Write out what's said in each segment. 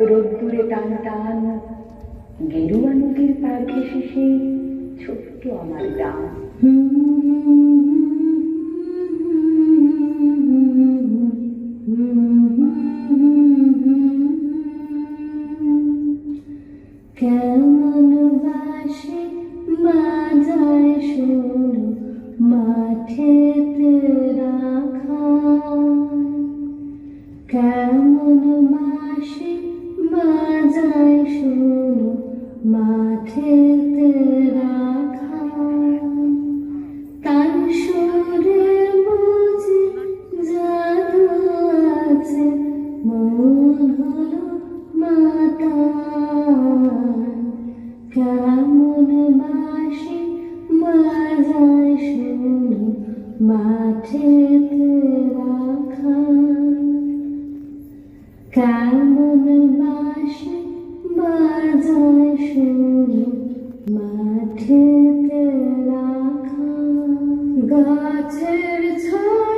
রোদ্দুরে টান টান গেরুয়া নদীর পার ঘেসে সেই ছোট্ট আমার গ্রাম কেমন বাসে রাখা। কেমন আছে মন হলো মাতা কেমন মাঠেতে রাখা। কেমন বাসি বাজায় শুনি মাঠেতে রাখা। গাছের ছায়ায়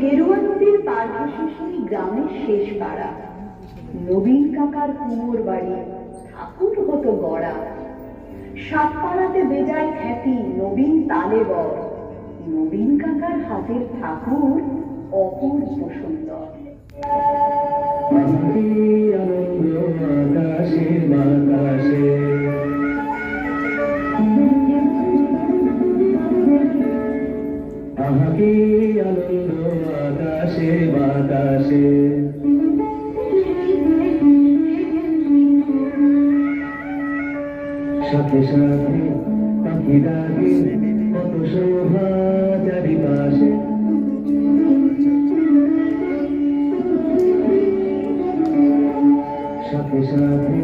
গেরুয়া নদীর পার ঘেসে গ্রামের শেষ পাড়া। নবীন কাকার কুমোর বাড়ি, ঠাকুর হতো গড়া। সাত পাড়াতে বেজায় খ্যাতি নবীন তালে বর। নবীন কাকার হাতের ঠাকুর অপূর্ব সুন্দর। আনন্দ আকাশে বাতাসে। বাতাসে সাথে সাথে পাখি ডাকে, কত শোভা চারিপাশে সাথে সাথে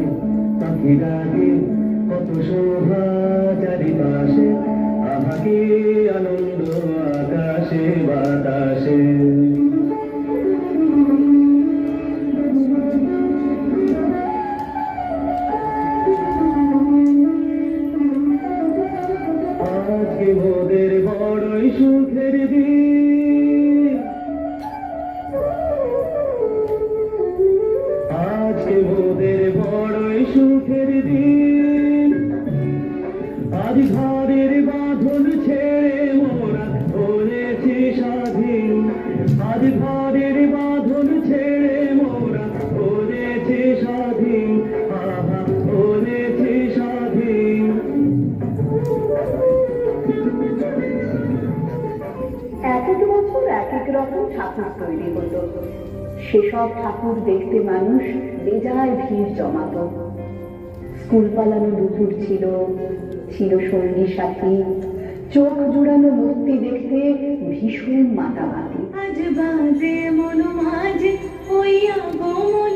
পাখি ডাকে, কত শোভা চারিপাশে আহাকে আনন্দ আকাশে বাতাসে। বাঁধন ছেড়ে মোরা হয়েছে স্বাধীন আহা হয়েছে স্বাধীন। এক এক বছর এক এক রকম ঠাকুর তৈরি হতো সেসব ঠাকুর দেখতে মানুষ বেজায় ভিড় জমাত। স্কুল পালানো দুপুর ছিল ছিল সঙ্গী সাথী। চোখ জুড়ানো মূর্তি দেখতে ভীষণ মাতামাতি। আজ বাজে মন মাঝে ওই আগমনির গান